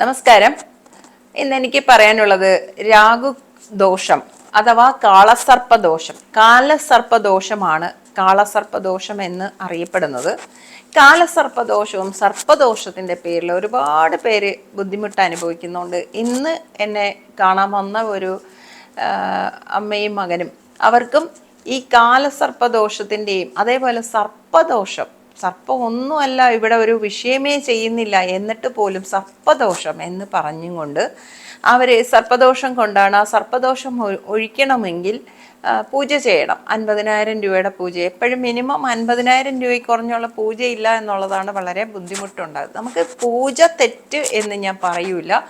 നമസ്കാരം. ഇന്ന് എനിക്ക് പറയാനുള്ളത് രാഹു ദോഷം അഥവാ കാളസർപ്പദോഷം. കാലസർപ്പദോഷമാണ് കാളസർപ്പദോഷം എന്ന് അറിയപ്പെടുന്നത്. കാലസർപ്പദോഷവും സർപ്പദോഷത്തിന്റെ പേരിൽ ഒരുപാട് പേര് ബുദ്ധിമുട്ട് അനുഭവിക്കുന്നുണ്ട്. ഇന്ന് എന്നെ കാണാൻ വന്ന ഒരു അമ്മയും മകനും അവർക്കും ഈ കാലസർപ്പദോഷത്തിന്റെയും അതേപോലെ സർപ്പദോഷം സർപ്പം ഒന്നുമല്ല ഇവിടെ ഒരു വിഷയമേ ചെയ്യുന്നില്ല എന്നിട്ട് പോലും സർപ്പദോഷം എന്ന് പറഞ്ഞുകൊണ്ട് അവരെ സർപ്പദോഷം കൊണ്ടാണ് ആ സർപ്പദോഷം ഒഴിക്കണമെങ്കിൽ പൂജ ചെയ്യണം. അൻപതിനായിരം രൂപയുടെ പൂജ. എപ്പോഴും മിനിമം അൻപതിനായിരം രൂപയ്ക്ക് കുറഞ്ഞുള്ള പൂജയില്ല എന്നുള്ളതാണ് വളരെ ബുദ്ധിമുട്ടുണ്ടാകുന്നത് നമുക്ക് പൂജ തെറ്റ് എന്ന് ഞാൻ പറയൂല.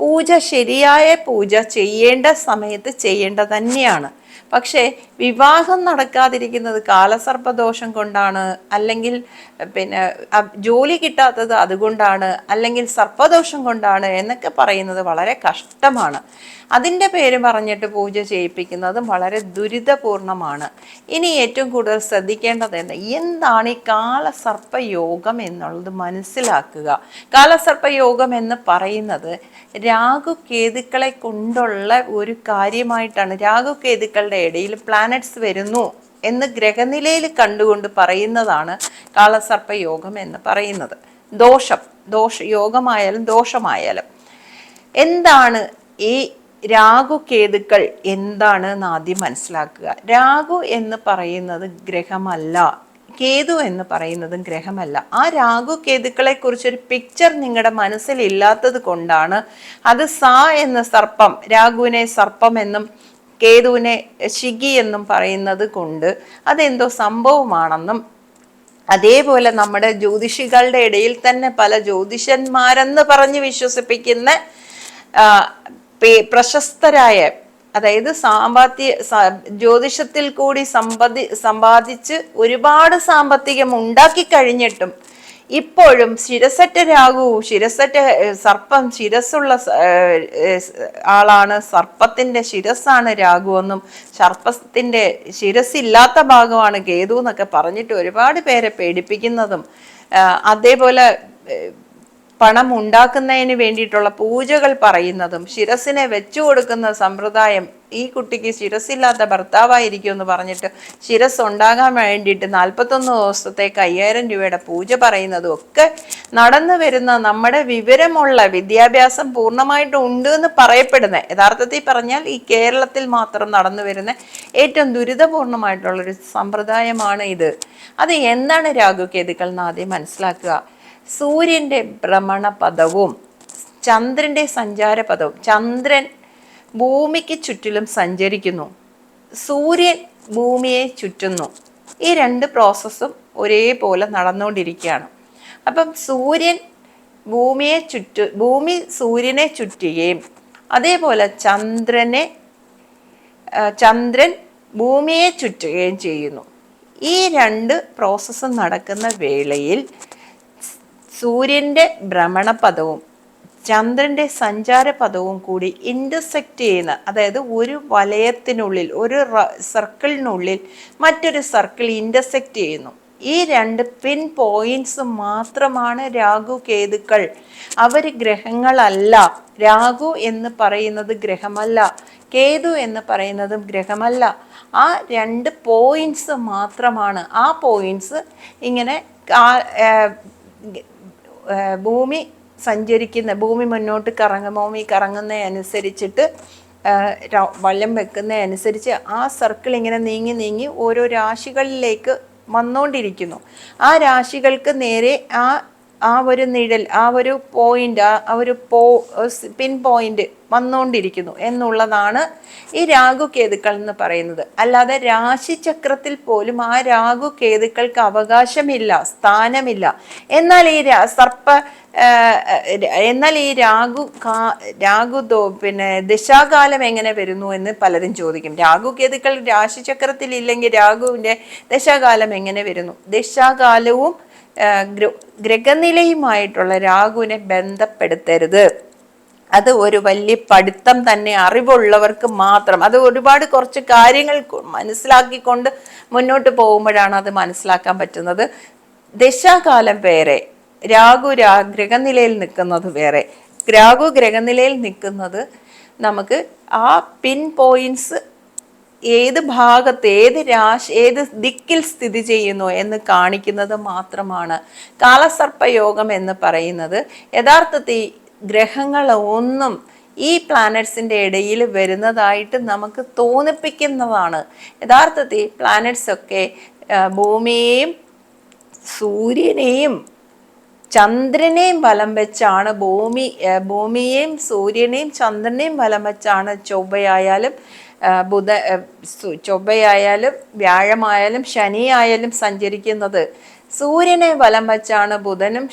പൂജ ശരിയായ പൂജ ചെയ്യേണ്ട സമയത്ത് ചെയ്യേണ്ട തന്നെയാണ്. പക്ഷേ വിവാഹം നടക്കാതിരിക്കുന്നത് കാലസർപ്പദോഷം കൊണ്ടാണ് അല്ലെങ്കിൽ പിന്നെ ജോലി കിട്ടാത്തത് അതുകൊണ്ടാണ് അല്ലെങ്കിൽ സർപ്പദോഷം കൊണ്ടാണ് എന്നൊക്കെ പറയുന്നത് വളരെ കഷ്ടമാണ്. അതിന്റെ പേര് പറഞ്ഞിട്ട് പൂജ ചെയ്യിപ്പിക്കുന്നതും വളരെ ദുരിതപൂർണമാണ്. ഇനി ഏറ്റവും കൂടുതൽ ശ്രദ്ധിക്കേണ്ടത് എന്താ? എന്താണ് ഈ കാലസർപ്പയോഗം എന്നുള്ളത് മനസ്സിലാക്കുക. കാലസർപ്പയോഗം എന്ന് പറയുന്നത് രാഘുകേതുക്കളെ കൊണ്ടുള്ള ഒരു കാര്യമായിട്ടാണ്. രാഹു കേതുക്കളുടെ ഇടയിൽ പ്ലാനറ്റ്സ് വരുന്നു എന്ന് ഗ്രഹനിലയിൽ കണ്ടുകൊണ്ട് പറയുന്നതാണ് കാളസർപ്പ യോഗം എന്ന് പറയുന്നത്. ദോഷം ദോഷ യോഗമായാലും ദോഷമായാലും. എന്താണ് ഈ രാഹു കേതുക്കൾ എന്താണ് ആദ്യം മനസ്സിലാക്കുക. രാഹു എന്ന് പറയുന്നത് ഗ്രഹമല്ല. കേതു എന്ന് പറയുന്നതും ഗ്രഹമല്ല. ആ രാഹു കേതുക്കളെ കുറിച്ചൊരു പിക്ചർ നിങ്ങളുടെ മനസ്സിൽ ഇല്ലാത്തത് കൊണ്ടാണ് അത് സാ എന്ന സർപ്പം രാഘുവിനെ സർപ്പം എന്നും കേതുവിനെ ശിഖി എന്നും പറയുന്നത് കൊണ്ട് അതെന്തോ സംഭവമാണെന്നും അതേപോലെ നമ്മുടെ ജ്യോതിഷികളുടെ ഇടയിൽ തന്നെ പല ജ്യോതിഷന്മാരെന്ന് പറഞ്ഞ് വിശ്വസിപ്പിക്കുന്ന പ്രശസ്തരായ അതായത് സാമ്പത്തിക ജ്യോതിഷത്തിൽ കൂടി സമ്പതി സമ്പാദിച്ച് ഒരുപാട് സാമ്പത്തികം ഉണ്ടാക്കി കഴിഞ്ഞിട്ടും ഇപ്പോഴും ശിരസറ്റ രാഹു ശിരസറ്റ സർപ്പം ഏഹ്, ആളാണ്. സർപ്പത്തിന്റെ ശിരസ്സാണ് രാഹു എന്നും സർപ്പത്തിന്റെ ശിരസില്ലാത്ത ഭാഗമാണ് കേതു എന്നൊക്കെ പറഞ്ഞിട്ട് ഒരുപാട് പേരെ പേടിപ്പിക്കുന്നതും അതേപോലെ പണം ഉണ്ടാക്കുന്നതിന് വേണ്ടിയിട്ടുള്ള പൂജകൾ പറയുന്നതും ശിരസിനെ വെച്ചു കൊടുക്കുന്ന സമ്പ്രദായം ഈ കുട്ടിക്ക് ശിരസില്ലാത്ത ഭർത്താവായിരിക്കും എന്ന് പറഞ്ഞിട്ട് ശിരസ് ഉണ്ടാകാൻ വേണ്ടിയിട്ട് നാൽപ്പത്തൊന്ന് ദിവസത്തേക്ക് അയ്യായിരം രൂപയുടെ പൂജ പറയുന്നതും ഒക്കെ നടന്നു വരുന്ന നമ്മുടെ വിവരമുള്ള വിദ്യാഭ്യാസം പൂർണമായിട്ടും ഉണ്ട് എന്ന് പറയപ്പെടുന്ന യഥാർത്ഥത്തിൽ പറഞ്ഞാൽ ഈ കേരളത്തിൽ മാത്രം നടന്നു വരുന്ന ഏറ്റവും ദുരിതപൂർണമായിട്ടുള്ളൊരു സമ്പ്രദായമാണ് ഇത്. അത് എന്താണ് രാഘുകേതുക്കൾ എന്ന് ആദ്യം മനസ്സിലാക്കുക. സൂര്യന്റെ ഭ്രമണപഥവും ചന്ദ്രന്റെ സഞ്ചാരപഥവും ചന്ദ്രൻ ഭൂമിക്ക് ചുറ്റിലും സഞ്ചരിക്കുന്നു. സൂര്യൻ ഭൂമിയെ ചുറ്റുന്നു. ഈ രണ്ട് പ്രോസസ്സും ഒരേപോലെ നടന്നുകൊണ്ടിരിക്കുകയാണ്. അപ്പം സൂര്യൻ ഭൂമിയെ ചുറ്റു ഭൂമി സൂര്യനെ ചുറ്റുകയും അതേപോലെ ചന്ദ്രനെ ചന്ദ്രൻ ഭൂമിയെ ചുറ്റുകയും ചെയ്യുന്നു. ഈ രണ്ട് പ്രോസസ്സും നടക്കുന്ന വേളയിൽ സൂര്യന്റെ ഭ്രമണപഥവും ചന്ദ്രന്റെ സഞ്ചാരപഥവും കൂടി ഇന്റർസെക്റ്റ് ചെയ്യുന്ന അതായത് ഒരു വലയത്തിനുള്ളിൽ ഒരു സർക്കിളിനുള്ളിൽ മറ്റൊരു സർക്കിൾ ഇന്റർസെക്റ്റ് ചെയ്യുന്നു. ഈ രണ്ട് പിൻ പോയിന്റ്സ് മാത്രമാണ് രാഹു കേതുക്കൾ. അവർ ഗ്രഹങ്ങളല്ല. രാഹു എന്ന് പറയുന്നത് ഗ്രഹമല്ല. കേതു എന്ന് പറയുന്നതും ഗ്രഹമല്ല. ആ രണ്ട് പോയിന്റ്സ് മാത്രമാണ്. ആ പോയിന്റ്സ് ഇങ്ങനെ ഭൂമി സഞ്ചരിക്കുന്ന ഭൂമി മുന്നോട്ട് കറങ്ങ ഭൂമി വള്ളം വെക്കുന്ന അനുസരിച്ച് ആ സർക്കിൾ ഇങ്ങനെ നീങ്ങി നീങ്ങി ഓരോ രാശികളിലേക്ക് വന്നുകൊണ്ടിരിക്കുന്നു ആ രാശികൾക്ക് നേരെ ആ ആ ഒരു നിഴൽ ആ ഒരു പോയിന്റ് ആ ഒരു പോ പിൻ പോയിന്റ് വന്നുകൊണ്ടിരിക്കുന്നു എന്നുള്ളതാണ് ഈ രാഹു കേതുക്കൾ എന്ന് പറയുന്നത്. അല്ലാതെ രാശിചക്രത്തിൽ പോലും ആ രാഹു കേതുക്കൾക്ക് അവകാശമില്ല സ്ഥാനമില്ല. എന്നാൽ ഈ സർപ്പ എന്നാൽ ഈ രാഘു കാ- രാഘു പിന്നെ ദശാകാലം എങ്ങനെ വരുന്നു എന്ന് പലരും ചോദിക്കും. രാഹു കേതുക്കൾ രാശിചക്രത്തിൽ ഇല്ലെങ്കിൽ രാഘുവിന്റെ ദശാകാലം എങ്ങനെ വരുന്നു? ദശാകാലവും ഗ്രഹനിലയുമായിട്ടുള്ള രാഹുവിനെ ബന്ധപ്പെടുത്തരുത്. അത് ഒരു വലിയ പഠിത്തം തന്നെ അറിവുള്ളവർക്ക് മാത്രം. അത് ഒരുപാട് കുറച്ച് കാര്യങ്ങൾ മനസ്സിലാക്കിക്കൊണ്ട് മുന്നോട്ട് പോകുമ്പോഴാണ് അത് മനസ്സിലാക്കാൻ പറ്റുന്നത്. ദശാകാലം വേറെ രാഹു രാ ഗ്രഹനിലയിൽ നിൽക്കുന്നത് വേറെ. രാഹു ഗ്രഹനിലയിൽ നിൽക്കുന്നത് നമുക്ക് ആ പിൻ പോയിന്റ്സ് ഏത് ഭാഗത്ത് ഏത് രാശി ഏത് ദിക്കിൽ സ്ഥിതി ചെയ്യുന്നു എന്ന് കാണിക്കുന്നത് മാത്രമാണ് കാലസർപ്പയോഗം എന്ന് പറയുന്നത്. യഥാർത്ഥത്തിൽ ഗ്രഹങ്ങൾ ഒന്നും ഈ പ്ലാനറ്റ്സിന്റെ ഇടയിൽ വരുന്നതായിട്ട് നമുക്ക് തോന്നിപ്പിക്കുന്നതാണ്. യഥാർത്ഥത്തിൽ പ്ലാനറ്റ്സ് ഒക്കെ ഭൂമിയെയും സൂര്യനെയും ചന്ദ്രനെയും ബലം വെച്ചാണ് ഭൂമി ഭൂമിയെയും സൂര്യനെയും ചന്ദ്രനെയും ബലം വെച്ചാണ് ചൊവ്വയായാലും ബുധ ചൊവ്വയായാലും വ്യാഴമായാലും ശനിയായാലും സഞ്ചരിക്കുന്നത്. സൂര്യനെ വലം വച്ചാണ് ബുധനും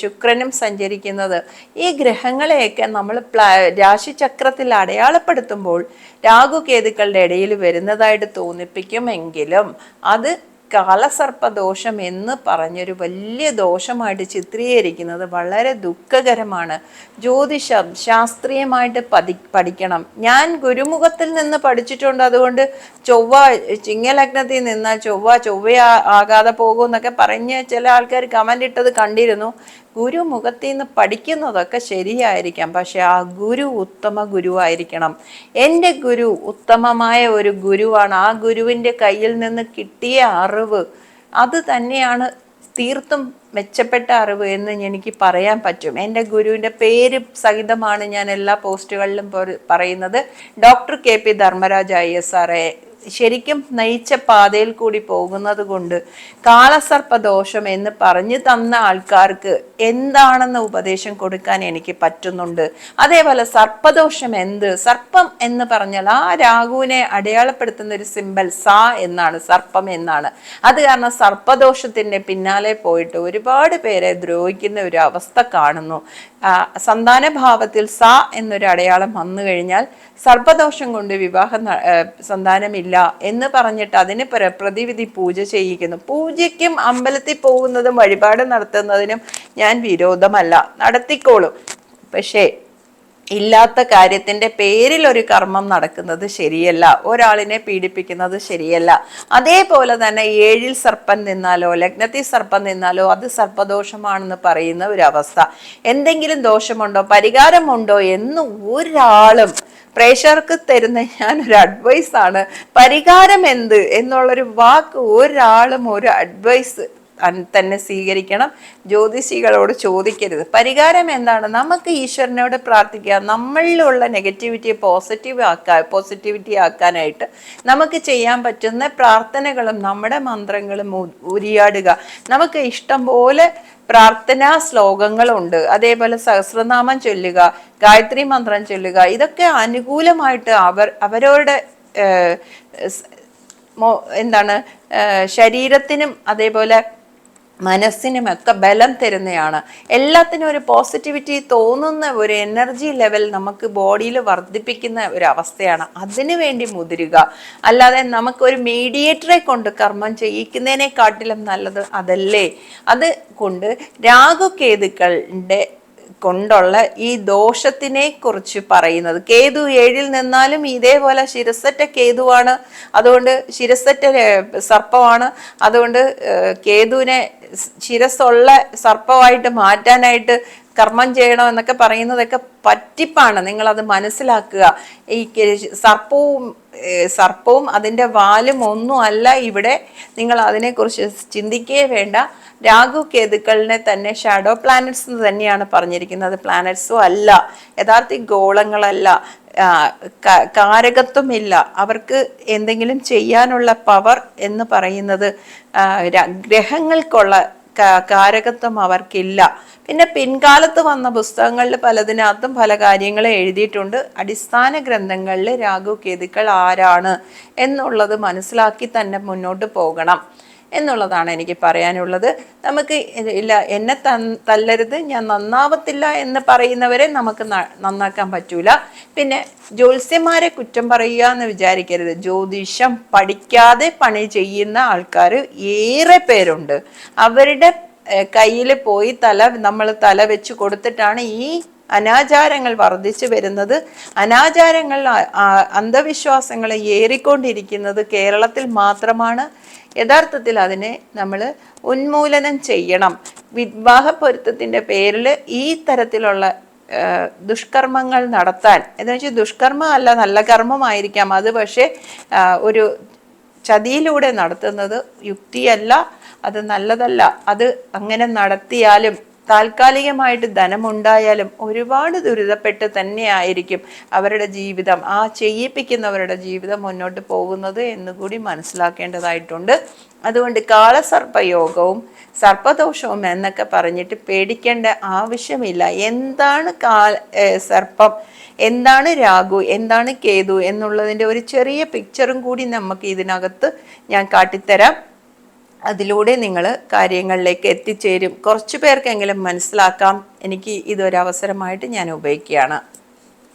ശുക്രനും സഞ്ചരിക്കുന്നത്. ഈ ഗ്രഹങ്ങളെയൊക്കെ നമ്മൾ പ്ലാ രാശിചക്രത്തിൽ അടയാളപ്പെടുത്തുമ്പോൾ രാഹുകേതുക്കളുടെ ഇടയിൽ വരുന്നതായിട്ട് തോന്നിപ്പിക്കുമെങ്കിലും അത് കാലസർപ്പദോഷം എന്ന് പറഞ്ഞൊരു വലിയ ദോഷമായിട്ട് ചിത്രീകരിക്കുന്നത് വളരെ ദുഃഖകരമാണ്. ജ്യോതിഷം ശാസ്ത്രീയമായിട്ട് പതി പഠിക്കണം. ഞാൻ ഗുരുമുഖത്തിൽ നിന്ന് പഠിച്ചിട്ടുണ്ട്. അതുകൊണ്ട് ചൊവ്വ ചിങ്ങലഗ്നത്തിൽ നിന്നാൽ ചൊവ്വ ചൊവ്വ ആകാതെ പോകുമെന്നൊക്കെ പറഞ്ഞ് ചില ആൾക്കാർ കമന്റ് ഇട്ടത് കണ്ടിരുന്നു. ഗുരുമുഖത്തിൽ നിന്ന് പഠിക്കുന്നതൊക്കെ ശരിയായിരിക്കാം. പക്ഷെ ആ ഗുരു ഉത്തമ ഗുരുവായിരിക്കണം. എന്റെ ഗുരു ഉത്തമമായ ഒരു ഗുരുവാണ്. ആ ഗുരുവിന്റെ കയ്യിൽ നിന്ന് കിട്ടിയ അറിവ്. അത് തന്നെയാണ് തീർത്തും മെച്ചപ്പെട്ട അറിവ് എന്ന് എനിക്ക് പറയാൻ പറ്റും. എന്റെ ഗുരുവിന്റെ പേര് സഹിതമാണ് ഞാൻ എല്ലാ പോസ്റ്റുകളിലും പറയുന്നത്. Doctor K P Dharmaraj I S ആറെ ശരിക്കും നയിച്ച പാതയിൽ കൂടി പോകുന്നത് കൊണ്ട് കാളസർപ്പ ദോഷം എന്ന് പറഞ്ഞു തന്ന ആൾക്കാർക്ക് എന്താണെന്ന് ഉപദേശം കൊടുക്കാൻ എനിക്ക് പറ്റുന്നുണ്ട്. അതേപോലെ സർപ്പദോഷം എന്ത്? സർപ്പം എന്ന് പറഞ്ഞാൽ ആ രാഹുവിനെ അടയാളപ്പെടുത്തുന്ന ഒരു സിമ്പൽ സ എന്നാണ് സർപ്പം എന്നാണ്. അത് കാരണം സർപ്പദോഷത്തിന്റെ പിന്നാലെ പോയിട്ട് ഒരുപാട് പേരെ ദ്രോഹിക്കുന്ന ഒരു അവസ്ഥ കാണുന്നു. സന്താന ഭാവത്തിൽ സ എന്നൊരു അടയാളം വന്നു കഴിഞ്ഞാൽ സർപ്പദോഷം കൊണ്ട് വിവാഹം ന- സന്താനമില്ല എന്ന് പറഞ്ഞിട്ട് അതിന് പ്രതിവിധി പൂജ ചെയ്യിക്കുന്നു. പൂജയ്ക്കും അമ്പലത്തിൽ പോകുന്നതും വഴിപാട് നടത്തുന്നതിനും ഞാൻ വിരോധമല്ല. നടത്തിക്കോളും. പക്ഷേ ഇല്ലാത്ത കാര്യത്തിന്റെ പേരിൽ ഒരു കർമ്മം നടക്കുന്നത് ശരിയല്ല. ഒരാളിനെ പീഡിപ്പിക്കുന്നത് ശരിയല്ല. അതേപോലെ തന്നെ ഏഴിൽ സർപ്പം നിന്നാലോ ലഗ്നത്തിൽ സർപ്പം നിന്നാലോ അത് സർപ്പദോഷമാണെന്ന് പറയുന്ന ഒരു അവസ്ഥ എന്തെങ്കിലും ദോഷമുണ്ടോ പരിഹാരമുണ്ടോ എന്ന് ഒരാളും പ്രേക്ഷകർക്ക് തരുന്ന ഒരു അഡ്വൈസ് ആണ്. പരിഹാരം എന്ത് എന്നുള്ളൊരു വാക്ക് ഒരാളും ഒരു അഡ്വൈസ് തന്നെ സ്വീകരിക്കണം. ജ്യോതിഷികളോട് ചോദിക്കരുത്. പരിഹാരം എന്താണ്? നമുക്ക് ഈശ്വരനോട് പ്രാർത്ഥിക്കുക. നമ്മളിലുള്ള നെഗറ്റിവിറ്റിയെ പോസിറ്റീവ് ആക്കാൻ പോസിറ്റിവിറ്റി ആക്കാനായിട്ട് നമുക്ക് ചെയ്യാൻ പറ്റുന്ന പ്രാർത്ഥനകളും നമ്മുടെ മന്ത്രങ്ങളും ഉരിയാടുക. നമുക്ക് ഇഷ്ടം പോലെ പ്രാർത്ഥനാ ശ്ലോകങ്ങളുണ്ട്. അതേപോലെ സഹസ്രനാമം ചൊല്ലുക ഗായത്രി മന്ത്രം ചൊല്ലുക ഇതൊക്കെ അനുകൂലമായിട്ട് അവർ അവരവരുടെ എന്താണ് ശരീരത്തിനും അതേപോലെ മനസ്സിനുമൊക്കെ ബലം തരുന്നതാണ് എല്ലാത്തിനും ഒരു പോസിറ്റിവിറ്റി തോന്നുന്ന ഒരു എനർജി ലെവൽ നമുക്ക് ബോഡിയിൽ വർദ്ധിപ്പിക്കുന്ന ഒരു അവസ്ഥയാണ്. അതിനു വേണ്ടി മുതിരുക. അല്ലാതെ നമുക്ക് ഒരു മീഡിയേറ്ററെ കൊണ്ട് കർമ്മം ചെയ്യിക്കുന്നതിനെക്കാട്ടിലും നല്ലത് അതല്ലേ? അത് കൊണ്ട് രാഘുകേതുക്കളുടെ കൊണ്ടുള്ള ഈ ദോഷത്തിനെ കുറിച്ച് പറയുന്നത്. കേതു ഏഴിൽ നിന്നാലും ഇതേപോലെ ശിരസറ്റ കേതുവാണ്. അതുകൊണ്ട് ശിരസറ്റ സർപ്പമാണ്. അതുകൊണ്ട് കേതുവിനെ ശിരസ്സുള്ള സർപ്പമായിട്ട് മാറ്റാനായിട്ട് കർമ്മം ചെയ്യണം എന്നൊക്കെ പറയുന്നതൊക്കെ പറ്റിപ്പാണ്. നിങ്ങളത് മനസ്സിലാക്കുക. ഈ സർപ്പവും സർപ്പവും അതിന്റെ വാലും ഒന്നും അല്ല ഇവിടെ. നിങ്ങൾ അതിനെക്കുറിച്ച് ചിന്തിക്കുകയേ വേണ്ട. രാഹു കേതുക്കളിനെ തന്നെ ഷാഡോ പ്ലാനറ്റ്സ് എന്ന് തന്നെയാണ് പറഞ്ഞിരിക്കുന്നത്. പ്ലാനറ്റ്സും അല്ല. യഥാർത്ഥ ഗോളങ്ങളല്ല. കാരകത്വമില്ല. അവർക്ക് എന്തെങ്കിലും ചെയ്യാനുള്ള പവർ എന്ന് പറയുന്നത് ഗ്രഹങ്ങൾക്കുള്ള കാരകത്വം അവർക്കില്ല. പിന്നെ പിൻകാലത്ത് വന്ന പുസ്തകങ്ങളിൽ പലതിനകത്തും പല കാര്യങ്ങളും എഴുതിയിട്ടുണ്ട്. അടിസ്ഥാന ഗ്രന്ഥങ്ങളിൽ രാഘു കേതുക്കൾ ആരാണ് എന്നുള്ളത് മനസ്സിലാക്കി തന്നെ മുന്നോട്ട് പോകണം. എന്നുള്ളതാണ് എനിക്ക് പറയാനുള്ളത്. നമുക്ക് ഇല്ല എന്നെ തല്ലരുത് ഞാൻ നന്നാവത്തില്ല എന്ന് പറയുന്നവരെ നമുക്ക് നന്നാക്കാൻ പറ്റൂല. പിന്നെ ജ്യോത്സ്യന്മാരെ കുറ്റം പറയുക എന്ന് വിചാരിക്കരുത്. ജ്യോതിഷം പഠിക്കാതെ പണി ചെയ്യുന്ന ആൾക്കാർ ഏറെ പേരുണ്ട്. അവരുടെ കയ്യിൽ പോയി തല നമ്മൾ തല വെച്ച് കൊടുത്തിട്ടാണ് ഈ അനാചാരങ്ങൾ വർദ്ധിച്ചു വരുന്നത്. അനാചാരങ്ങൾ അന്ധവിശ്വാസങ്ങളെ ഏറിക്കൊണ്ടിരിക്കുന്നത് കേരളത്തിൽ മാത്രമാണ്. യഥാർത്ഥത്തിൽ അതിനെ നമ്മൾ ഉന്മൂലനം ചെയ്യണം. വിവാഹ പൊരുത്തത്തിന്റെ പേരിൽ ഈ തരത്തിലുള്ള ദുഷ്കർമ്മങ്ങൾ നടത്താൻ. എന്ന് വെച്ചാൽ ദുഷ്കർമ്മം അല്ല നല്ല കർമ്മമായിരിക്കാം. അത് പക്ഷേ ഒരു ചതിയിലൂടെ നടത്തുന്നത് യുക്തിയല്ല അത് നല്ലതല്ല. അത് അങ്ങനെ നടത്തിയാലും താൽക്കാലികമായിട്ട് ധനമുണ്ടായാലും ഒരുപാട് ദുരിതപ്പെട്ട് തന്നെയായിരിക്കും അവരുടെ ജീവിതം. ആ ചെയ്യിപ്പിക്കുന്നവരുടെ ജീവിതം മുന്നോട്ട് പോകുന്നത് എന്നുകൂടി മനസ്സിലാക്കേണ്ടതായിട്ടുണ്ട്. അതുകൊണ്ട് കാളസർപ്പയോഗവും സർപ്പദോഷവും എന്നൊക്കെ പറഞ്ഞിട്ട് പേടിക്കേണ്ട ആവശ്യമില്ല. എന്താണ് കാൽ സർപ്പം എന്താണ് രാഗു എന്താണ് കേതു എന്നുള്ളതിന്റെ ഒരു ചെറിയ പിക്ചറും കൂടി നമുക്ക് ഇതിനകത്ത് ഞാൻ കാട്ടിത്തരാം. അതിലൂടെ നിങ്ങൾ കാര്യങ്ങളിലേക്ക് എത്തിച്ചേരും. കുറച്ച് പേർക്കെങ്കിലും മനസ്സിലാക്കാം. എനിക്ക് ഇതൊരവസരമായിട്ട് ഞാൻ ഉപയോഗിക്കുകയാണ്.